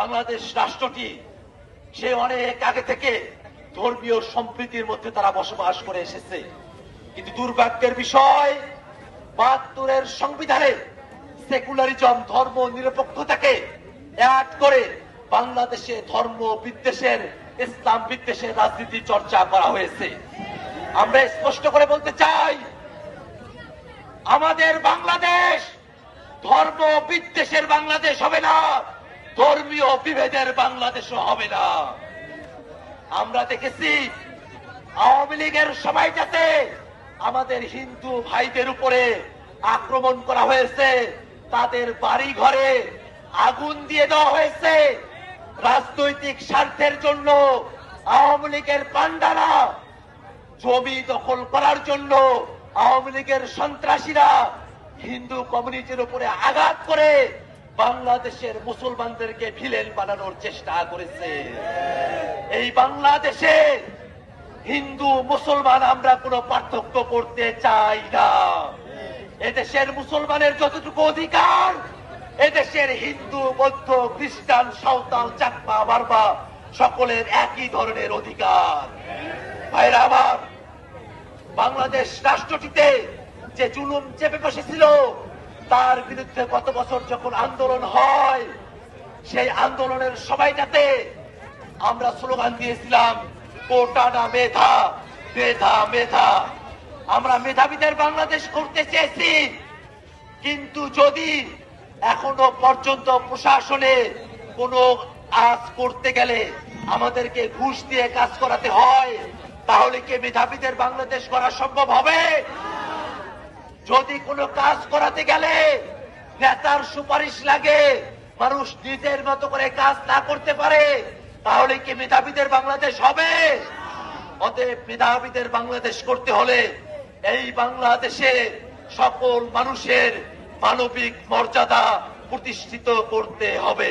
বাংলাদেশ রাষ্ট্রটি সে অনেক আগে থেকে ধর্মীয় সম্প্রীতির মধ্যে তারা বসবাস করে এসেছে। কিন্তু দুর্ভাগ্যের বিষয়, বাহাত্তরের সংবিধানে সেকুলারিজম, ধর্ম নিরপেক্ষতাকে অ্যাড করে বাংলাদেশে ধর্ম বিদ্বেষের, ইসলাম বিদ্বেষের রাজনীতি চর্চা করা হয়েছে। আমরা স্পষ্ট করে বলতে চাই, আমাদের বাংলাদেশ ধর্ম বিদ্বেষের বাংলাদেশ হবে না। ধর্মীয় বিভেদের বাংলাদেশও হবে না। আমরা দেখেছি, আওয়ামী লীগের সময়টাতে আমাদের হিন্দু ভাইদের উপরে আক্রমণ করা হয়েছে। তাদের বাড়ি ঘরে আগুন দিয়ে দেওয়া হয়েছে। রাজনৈতিক স্বার্থের জন্য আওয়ামী লীগের পান্ডারা জমি দখল করার জন্য আওয়ামী লীগের সন্ত্রাসীরা হিন্দু কমিউনিটির উপরে আঘাত করে বাংলাদেশের মুসলমানদেরকে ভিলেন বানানোর চেষ্টা করেছে। এই বাংলাদেশে হিন্দু, মুসলমান আমরা কোনো পার্থক্য করতে চাই না। এদেশের মুসলমানের যতটুকু অধিকার, এদেশের হিন্দু, বৌদ্ধ, খ্রিস্টান, সাঁওতাল, চাকমা বারবা সকলের একই ধরনের অধিকার। ভাইরা আমার, বাংলাদেশ রাষ্ট্রটিতে যে জুলুম চেপে বসেছিল তার বিরুদ্ধে গত বছর যখন আন্দোলন হয়, সেই আন্দোলনের সময়টাতে আমরা স্লোগান দিয়েছিলাম, কোটা মেধা মেধা মেধা। আমরা মেধাবীদের বাংলাদেশ করতে চেয়েছি, কিন্তু যদি এখনও পর্যন্ত প্রশাসনে কোনো কাজ করতে গেলে আমাদেরকে ঘুষ দিয়ে কাজ করাতে হয়, তাহলে কি মেধাবীদের বাংলাদেশ করা সম্ভব হবে? যদি কোনো কাজ করাতে গেলে নেতার সুপারিশ লাগে, মানুষ নিজের মতো করে কাজ না করতে পারে, তাহলে কি মেধাবীদের বাংলাদেশ হবে? অতএব মেধাবীদের বাংলাদেশ করতে হলে এই বাংলাদেশে সকল মানুষের মানবিক মর্যাদা প্রতিষ্ঠিত করতে হবে।